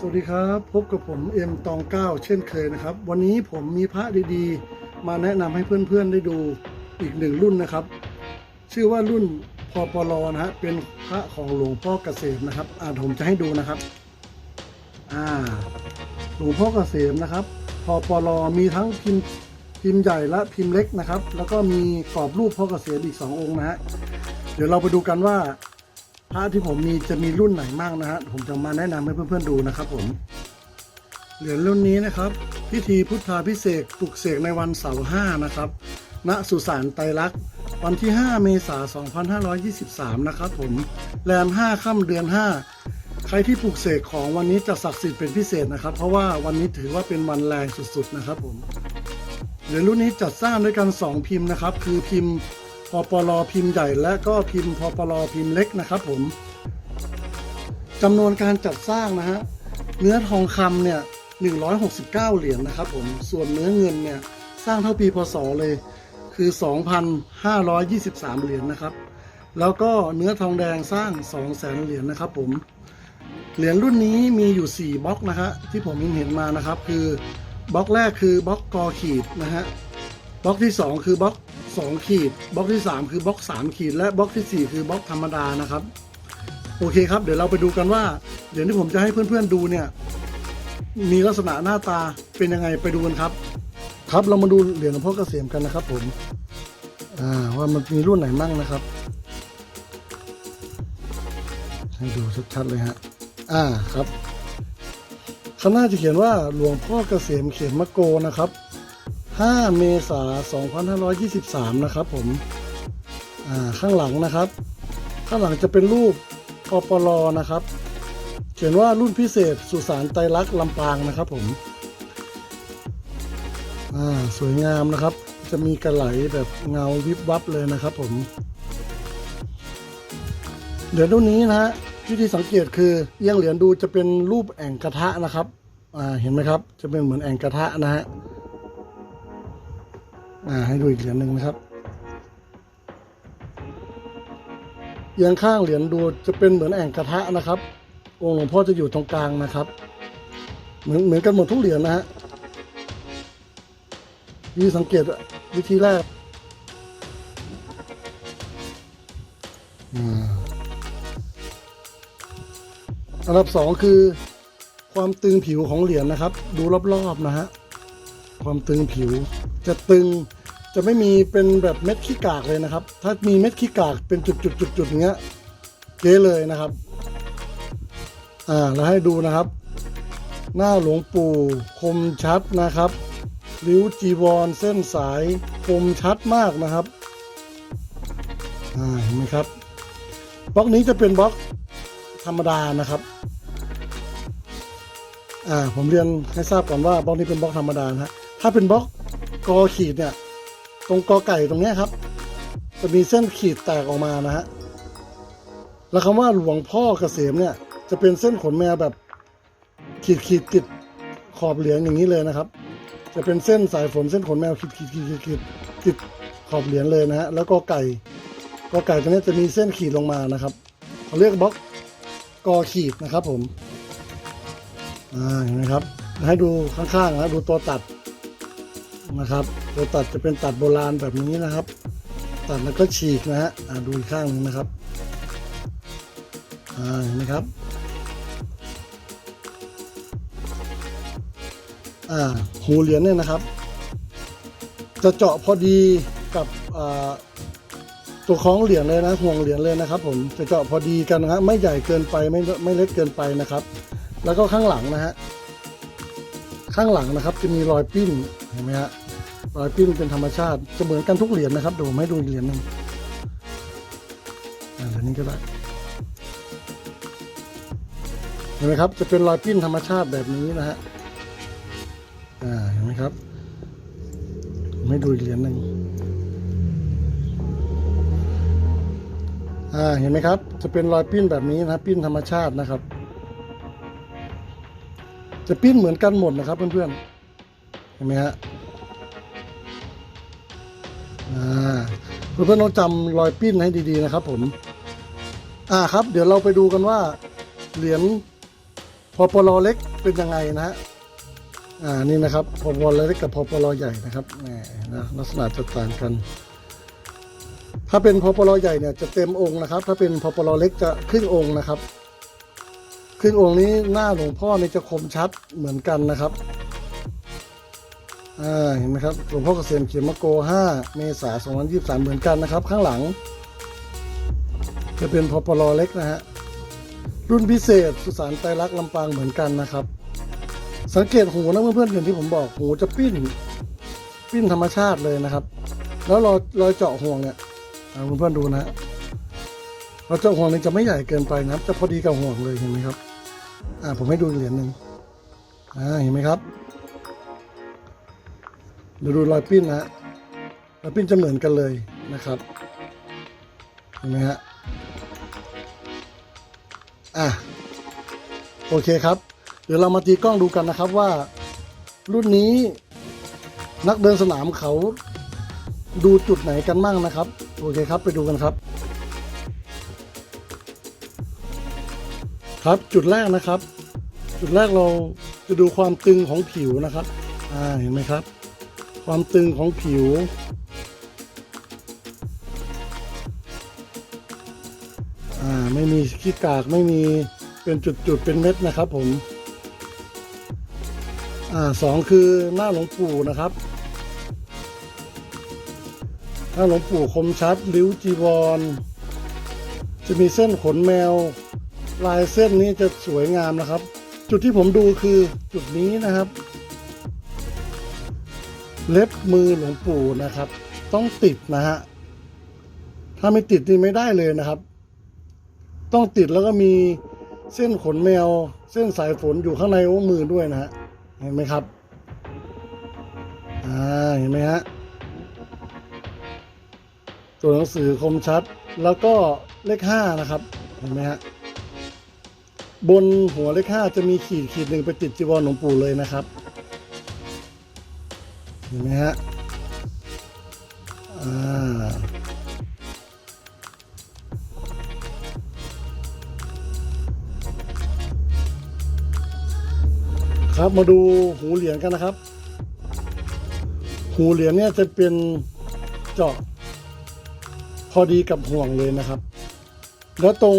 สวัสดีครับพบกับผมเอ็มตองเก้าเช่นเคยนะครับ วันนี้ผมมีพระดีๆ มาแนะนำให้เพื่อนๆได้ดูอีกหนึ่งรุ่นนะครับ ชื่อว่ารุ่นพอปลอนะฮะเป็นพระของหลวงพ่อเกษมนะครับ อ่าผมจะให้ดูนะครับ อ่า หลวงพ่อเกษมนะครับพอปลอมีทั้งพิมพ์พิมพ์ใหญ่และพิมพ์เล็กนะครับ แล้วก็มีกรอบรูปพ่อเกษมอีกสององค์นะฮะเดี๋ยวเราไปดูกันว่า พระที่ผมมีจะมีรุ่นไหนบ้างนะฮะผมจะมาแนะนำให้เพื่อนๆดูนะครับผมเหรียญรุ่นนี้นะครับ พิธีพุทธาพิเศษปลุกเสกในวันเสาร์ห้านะครับณสุสานไตรลักษณ์วันที่ 5 เมษายน 2523 นะครับผมแรม 5 ค่ำเดือน 5 ใครที่ปลุกเสกของวันนี้จะศักดิ์สิทธิ์เป็นพิเศษนะครับ เพราะว่าวันนี้ถือว่าเป็นวันแรงสุดๆนะครับผมเหรียญรุ่นนี้จัดสร้างด้วยกัน 2 พิมพ์นะครับ คือพิมพ์ พปลพิมพ์ใหญ่และก็พิมพ์พปลพิมพ์เล็กนะครับผมจำนวนการจัดสร้างนะฮะเนื้อทองคำเนี่ย169 เหรียญนะครับผมส่วนเนื้อเงินเนี่ยสร้างเท่าปีพศเลยคือ 2,523 เหรียญนะครับ แล้วก็เนื้อทองแดงสร้าง 200,000 เหรียญนะครับผมเหรียญรุ่นนี้มีอยู่ 4บล็อกนะฮะที่ผมเห็นมานะครับ คือบล็อกแรกคือบล็อกกอขีดนะฮะบล็อกที่ 2 คือบล็อก 2 ขีดบล็อกที่ 3 คือบล็อก 3 ขีด และบล็อกทีสี่ 4 คือบล็อกธรรมดานะครับ โอเคครับ เดี๋ยวเราไปดูกันว่าเหรียญที่ผมจะให้เพื่อนๆดูเนี่ย มีลักษณะหน้าตาเป็นยังไงไปดูกันครับ ครับเรามาดูเหรียญหลวงพ่อเกษมกันนะครับ ผมอ่าว่ามันมีรุ่นไหนมั่งนะครับ ให้ดูชัดๆเลยฮะอ่าครับข้างหน้าจะเขียนว่าหลวงพ่อเกษมเขมมะโกนะครับ 5 เมษายน2523 นะครับผม อ่า ข้างหลังนะครับ ข้างหลังจะเป็นรูปกปลนะครับ เขียนว่ารุ่นพิเศษสุสานไตรลักษ์ลำปางนะครับผม อ่า สวยงามนะครับ จะมีกระไหลแบบเงาวิบวับเลยนะครับผม เหรียญรุ่นนี้นะฮะวิธีสังเกตคือเอียงเหรียญดูจะเป็นรูปแอ่งกระทะนะครับ อ่า เห็นไหมครับ จะเป็นเหมือนแอ่งกระทะนะฮะ ให้ดูอีกเหรียญหนึ่งนะครับเอียงข้างเหรียญดูจะเป็นเหมือนแอ่งกระทะนะครับ องค์หลวงพ่อจะอยู่ตรงกลางนะครับ เหมือนเหมือนกันหมดทุกเหรียญนะฮะวิธีสังเกตวิธีแรกอันดับสองคือ ความตึงผิวของเหรียญนะครับ ดูรอบๆนะฮะความตึงผิวจะตึง จะไม่มีเป็นแบบเม็ดขี้กากเลยนะครับ ถ้ามีเม็ดขี้กากเป็นจุดๆๆๆอย่างเงี้ยเก๋เลยนะครับ อ่าแล้วให้ดูนะครับ หน้าหลวงปู่คมชัดนะครับริ้วจีวรเส้นสายคมชัดมากนะครับอ่าเห็นไหมครับบล็อกนี้จะเป็นบล็อกธรรมดานะครับอ่าผมเรียนให้ทราบก่อนว่าบล็อกนี้เป็นบล็อกธรรมดานะฮะถ้าเป็นบล็อกกอขีดเนี่ย ตรงกอไก่ตรงนี้ครับ จะมีเส้นขีดแตกออกมานะฮะแล้วคำว่าหลวงพ่อเกษมเนี่ย จะเป็นเส้นขนแมวแบบขีดขีดติดขอบเหรียญอย่างนี้เลยนะครับ จะเป็นเส้นสายฝนเส้นขนแมวขีดขีดขีดขีดขีดติดขอบเหรียญเลยนะฮะแล้วก็ไก่กอไก่ตรงนี้จะมีเส้นขีดลงมานะครับเขาเรียกบล็อกกอขีดนะครับผมอ่าเห็นไหมครับให้ดูข้างๆนะดูตัวตัด นะครับตัวตัดจะเป็นตัดโบราณแบบนี้นะครับ ตัดแล้วก็ฉีกนะฮะดูข้างหนึงนะครับอ่าเห็นไหมครับอ่าหูเหรียญเนี่ยนะครับ จะเจาะพอดีกับตัวคล้องเหรียญเลยนะห่วงเหรียญเลยนะครับ ผมจะเจาะพอดีกันนะครับไม่ใหญ่เกินไปไม่ไม่เล็กเกินไปนะครับ แล้วก็ข้างหลังนะฮะข้างหลังนะครับจะมีรอยปิ้นเห็นไหมฮะ รอยปิ้นเป็นธรรมชาติจะเหมือนกันทุกเหรียญนะครับเดี๋ยวผมให้ดูอีกเหรียญหนึ่งอ่าเหรียญนี้ก็ได้เห็นไหมครับ จะเป็นรอยปิ้นธรรมชาติแบบนี้นะฮะอ่าเห็นไหมครับผมให้ดูอีกเหรียญหนึ่งอ่าเห็นไหมครับ จะเป็นรอยปิ้นแบบนี้นะปิ้นธรรมชาตินะครับ จะปิ้นเหมือนกันหมดนะครับเพื่อนๆเห็นไหมฮะ เพื่อนๆต้องจำรอยปิ้นให้ดีๆนะครับ ผม อ่าครับ เดี๋ยวเราไปดูกันว่า เหรียญพอปลอเล็กเป็นยังไงนะฮะอ่านี่นะครับพอปลอเล็กกับพอปลอใหญ่นะครับแหมนะลักษณะจะต่างกัน ถ้าเป็นพอปลอใหญ่เนี่ยจะเต็มองค์นะครับ ถ้าเป็นพอปลอเล็กจะครึ่งองค์นะครับครึ่งองค์นี้หน้าหลวงพ่อนี่จะคมชัดเหมือนกันนะครับ อ่าเห็นไหมครับหลวงพ่อเกษมเขียนมะโก 5 เมษายน2023 เหมือนกันนะครับ ข้างหลัง จะเป็นพอปลอเล็กนะฮะ รุ่นพิเศษ สุสานไตรลักษ์ลำปางเหมือนกันนะครับ สังเกตหูนะเพื่อนๆอย่างที่ผมบอกหูจะปิ้น ปิ้นธรรมชาติเลยนะครับ แล้วรอยรอยเจาะห่วงเนี่ยเพื่อนๆดูนะฮะรอยเจาะห่วงนี่จะไม่ใหญ่เกินไปนะครับ จะพอดีกับห่วงเลยเห็นไหมครับ อ่าผมให้ดูเหรียญหนึ่งอ่าเห็นไหมครับ เดี๋ยวดูรอยปิ้นนะรอยปิ้นจะเหมือนกันเลยนะครับเห็นไหมฮะอะโอเคครับ เดี๋ยวเรามาตีกล้องดูกันนะครับว่า รุ่นนี้นักเดินสนามเขาดูจุดไหนกันมั่งนะครับ โอเคครับไปดูกันครับ ครับจุดแรกนะครับ จุดแรกเราจะดูความตึงของผิวนะครับ อ่าเห็นไหมครับ ความตึงของผิว อ่า ไม่มีขี้กากไม่มีเป็นจุดๆเป็นเม็ดนะครับผม อ่าสองคือหน้าหลวงปู่นะครับ หน้าหลวงปู่คมชัด ริ้วจีวร จะมีเส้นขนแมว ลายเส้นนี้จะสวยงามนะครับ จุดที่ผมดูคือจุดนี้นะครับ เล็บมือหลวงปู่นะครับ ต้องติดนะฮะถ้าไม่ติดนี่ไม่ได้เลยนะครับ ต้องติดแล้วก็มีเส้นขนแมว เส้นสายฝนอยู่ข้างในองมือด้วยนะฮะเห็นไหมครับอ่าเห็นไหมฮะตัวหนังสือคมชัด แล้วก็เลขห้านะครับเห็นไหมฮะบนหัวเลขห้าจะมีขีดขีดหนึ่งไปติดจีวรหลวงปู่เลยนะครับ เห็นไหมฮะอ่าครับมาดูหูเหรียญกันนะครับ หูเหรียญเนี่ยจะเป็นเจาะพอดีกับห่วงเลยนะครับ แล้วตรง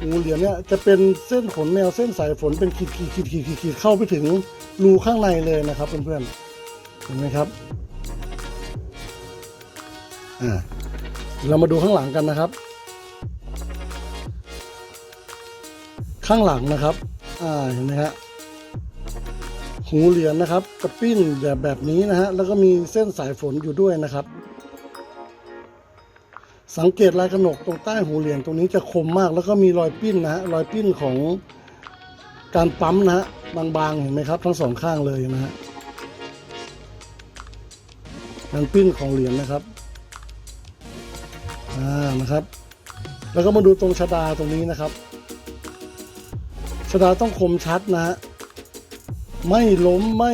หูเหรียญเนี่ยจะเป็นเส้นขนแมวเส้นสายฝนเป็นขีดขีดขีดขีดขีดเข้าไปถึงรูข้างในเลยนะครับเพื่อนๆ เห็นไหมครับเรามาดูข้างหลังกันนะครับ ข้างหลังนะครับ อ่าเห็นไหมฮะหูเหรียญนะครับ กระปิ้นแบบแบบนี้นะฮะแล้วก็มีเส้นสายฝนอยู่ด้วยนะครับ สังเกตลายกระหนกตรงใต้หูเหรียญตรงนี้จะคมมาก แล้วก็มีรอยปิ้นนะฮะรอยปิ้นของการปั๊มนะฮะบางๆเห็นไหมครับ ทั้งสองข้างเลยนะฮะ การปิ้นของเหรียญนะครับอ่านะครับ แล้วก็มาดูตรงชดาตรงนี้นะครับชดาต้องคมชัดนะฮะไม่ล้มไม่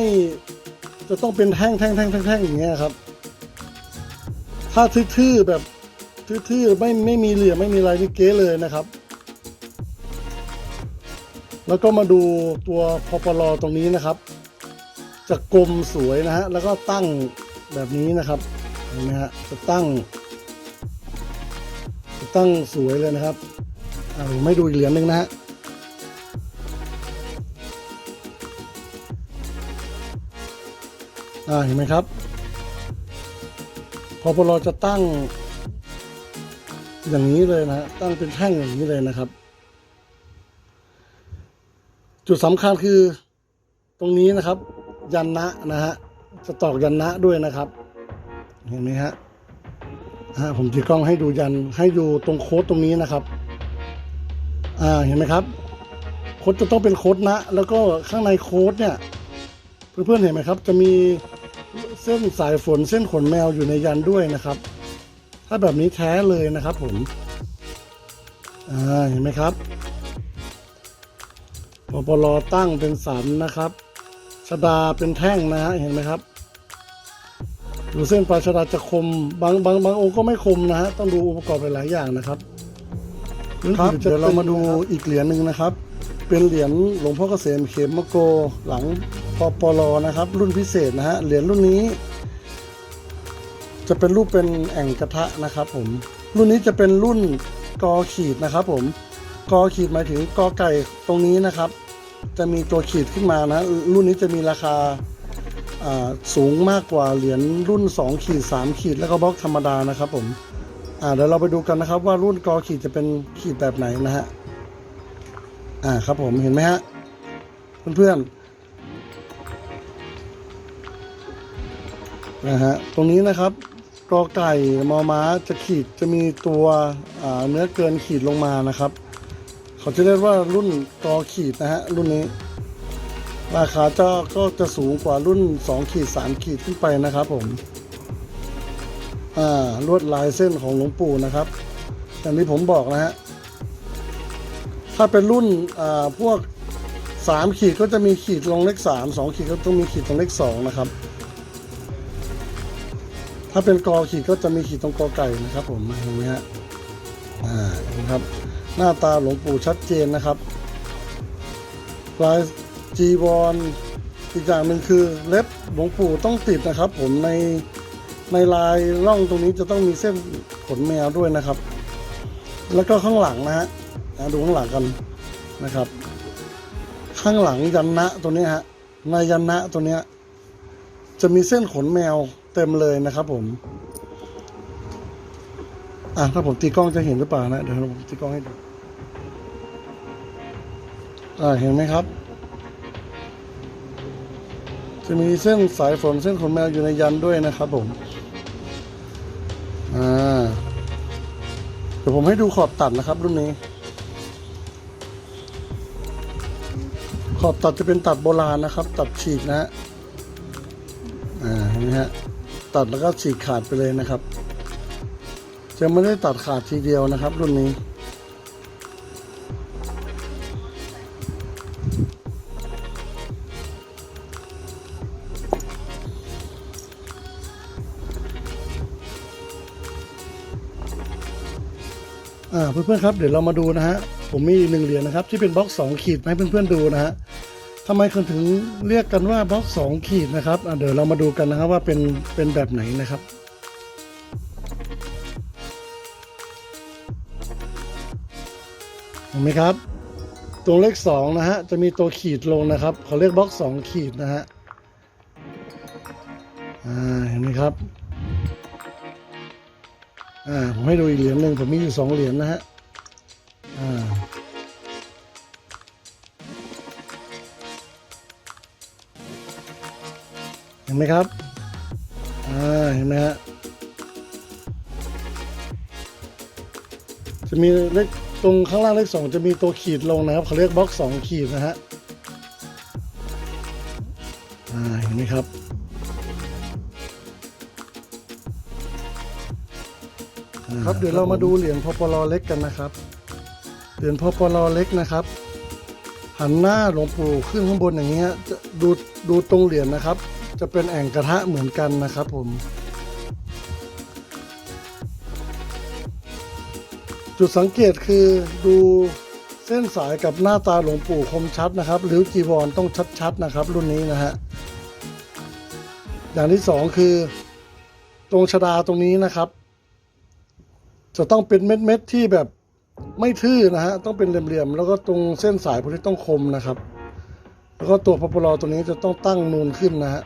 จะต้องเป็นแท่งแท่งแท่งแท่งแท่งอย่างเงี้ยครับ ถ้าทื่อๆแบบทื่อๆไม่ไม่มีเหลี่ยมไม่มีอะไรนี่เก๊เลยนะครับ แล้วก็มาดูตัวพอปลอตรงนี้นะครับ จะกลมสวยนะฮะแล้วก็ตั้ง แบบนี้นะครับเห็นไหมฮะจะตั้งจะตั้งสวยเลยนะครับอ่าไม่ดูอีกเหรียญหนึ่งนะฮะอ่าเห็นไหมครับ พอปลอจะตั้ง อย่างนี้เลยนะฮะตั้งเป็นแท่งอย่างนี้เลยนะครับ จุดสำคัญคือตรงนี้นะครับ ยันนะนะฮะ จะตอกยันนะด้วยนะครับ เห็นไหมฮะผมจีกล้องให้ดูยันให้ดูตรงโค้ดตรงนี้นะครับ อ่าเห็นไหมครับ โค้ดจะต้องเป็นโค้ดนะ แล้วก็ข้างในโค้ดเนี่ย เพื่อนๆเห็นไหมครับ จะมีเส้นสายฝนเส้นขนแมวอยู่ในยันด้วยนะครับ ถ้าแบบนี้แท้เลยนะครับ ผม อ่าเห็นไหมครับปปลตั้งเป็นสันนะครับชดาเป็นแท่งนะฮะเห็นไหมครับ ดูเส้นปลายชดาจะคมบางบางบางองค์ก็ไม่คมนะฮะต้องดูองค์ประกอบหลายๆอย่างนะครับครับเดี๋ยวเรามาดูอีกเหรียญหนึ่งนะครับ เป็นเหรียญหลวงพ่อเกษมเขมโกหลังปปลนะครับ รุ่นพิเศษนะฮะเหรียญรุ่นนี้ จะเป็นรูปเป็นแอ่งกระทะนะครับ ผม รุ่นนี้จะเป็นรุ่นกอขีดนะครับ ผมกอขีดหมายถึงกอไก่ตรงนี้นะครับ จะมีตัวขีดขึ้นมานะรุ่นนี้จะมีราคาอ่า สูงมากกว่าเหรียญรุ่น2ขีด3ขีดแล้วก็บล็อกธรรมดานะครับผมเดี๋ยวเราไปดูกันนะครับว่ารุ่นกอขีดจะเป็นขีดแบบไหนนะฮะอ่าครับผมเห็นไหมฮะเพื่อนๆนะฮะตรงนี้นะครับกอไก่มอม้าจะขีดจะมีตัวเนื้อเกินขีดลงมานะครับ เขาจะเรียกว่ารุ่นกอขีดนะฮะรุ่นนี้ ราคาจะก็จะสูงกว่ารุ่น2ขีด3ขีดขึ้นไปนะครับผมอ่าลวดลายเส้นของหลวงปู่นะครับอย่างที่ผมบอกนะฮะถ้าเป็นรุ่นอ่าพวก 3 ขีดก็จะมีขีดลงเลข3 2 ขีดก็ต้องมีขีดตรงเลข2นะครับ ถ้าเป็นกอขีดก็จะมีขีดตรงกอไก่นะครับ ผมเห็นไหมฮะอ่านะครับ หน้าตาหลวงปู่ชัดเจนนะครับลาย จีวรอีกอย่างหนึ่งคือเล็บหลวงปู่ต้องติดนะครับ ผมในในลายร่องตรงนี้จะต้องมีเส้นขนแมวด้วยนะครับ แล้วก็ข้างหลังนะฮะดูข้างหลังกันนะครับ ข้างหลังยันนะตัวนี้ฮะในยันนะตัวเนี้ยจะมีเส้นขนแมวเต็มเลยนะครับ ผมอะถ้าผมตีกล้องจะเห็นหรือเปล่านะเดี๋ยวผมตีกล้องให้ดูอ่าเห็นไหมครับ จะมีเส้นสายฝนเส้นขนแมวอยู่ในยันด้วยนะครับผม อ่า เดี๋ยวผมให้ดูขอบตัดนะครับรุ่นนี้ ขอบตัดจะเป็นตัดโบราณนะครับ ตัดฉีกนะฮะ อ่า เห็นไหมฮะ ตัดแล้วก็ฉีกขาดไปเลยนะครับ จะไม่ได้ตัดขาดทีเดียวนะครับ รุ่นนี้ เพื่อนๆครับเดี๋ยวเรามาดูนะฮะผมมีหนึ่งเหรียญนะครับที่เป็นบล็อกสองขีดให้เพื่อนๆดูนะฮะทำไมคนถึงเรียกกันว่าบล็อกสองขีดนะครับเดี๋ยวเรามาดูกันนะครับว่าเป็นเป็นแบบไหนนะครับเห็นไหมครับตรงเลขสองนะฮะจะมีตัวขีดลงนะครับเขาเรียกบล็อกสองขีดนะฮะอ่าเห็นไหมครับ อ่าผมให้ดูอีกเหรียญหนึ่งผมมีอยู่สองเหรียญนะฮะอ่าเห็นไหมครับอ่าเห็นไหมฮะจะมีเลขตรงข้างล่างเลขสองจะมีตัวขีดลงนะครับเขาเรียกบล็อกสองขีดนะฮะอ่าเห็นไหมครับ ครับเดี๋ยวเรามาดูเหรียญพปลเล็กกันนะครับ เหรียญพปลเล็กนะครับ หันหน้าหลวงปู่ขึ้นข้างบนอย่างเงี้ยจะดูดูตรงเหรียญนะครับ จะเป็นแอ่งกระทะเหมือนกันนะครับ ผม จุดสังเกตคือดูเส้นสายกับหน้าตาหลวงปู่คมชัดนะครับหรือจีวรต้องชัดๆนะครับ รุ่นนี้นะฮะอย่างที่สองคือ ตรงชดาตรงนี้นะครับ จะต้องเป็นเม็ดเม็ดๆที่แบบไม่ทื่อนะฮะต้องเป็นเหลี่ยมๆแล้วก็ตรงเส้นสายพวกนี้ต้องคมนะครับ แล้วก็ตัวพปลอตัวนี้จะต้องตั้งนูนขึ้นนะฮะ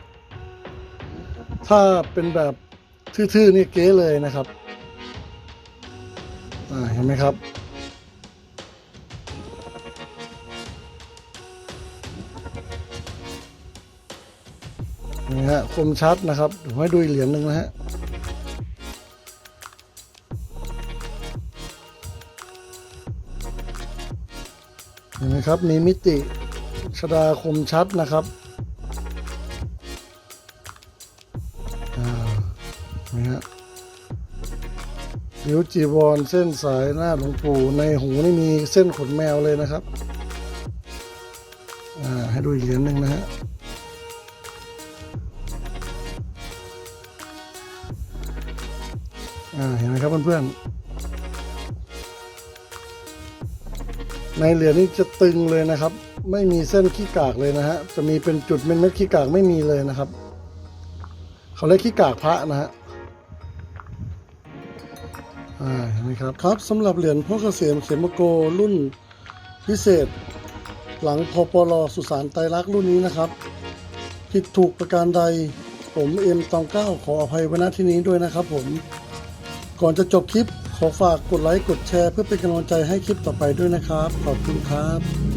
ถ้าเป็นแบบทื่อๆนี่เก๋เลยนะครับอ่าเห็นไหมครับนี่ฮะคมชัดนะครับเดี๋ยวให้ดูอีกเหรียญหนึ่งนะฮะ นไหมครับ มีมิติชดาคมชัดนะครับอ่าเนไหมฮะนิ้วจีวรเส้นสายหน้าหลวงปู่ในหูนี่มีเส้นขนแมวเลยนะครับ อ่า ให้ดูอีกเหรียญหนึ่งนะฮะอ่า เห็นไหมครับเพื่อนๆ ในเหรียญนี่จะตึงเลยนะครับ ไม่มีเส้นขี้กากเลยนะฮะจะมีเป็นจุดเม็ดเม็ดขี้กากไม่มีเลยนะครับ เขาเรียกขี้กากพระนะฮะอ่าเห็นไหมครับครับสำหรับเหรียญพ่อเกษมเขมโกรุ่นพิเศษ หลังพปลสุสานไตรลักษ์รุ่นนี้นะครับ ผิดถูกประการใดผมเอ็มตองเก้าขออภัยไว้ณที่นี้ด้วยนะครับผมก่อนจะจบคลิป ขอฝากกดไลค์กดแชร์เพื่อเป็นกำลังใจให้คลิปต่อไปด้วยนะครับ ขอบคุณครับ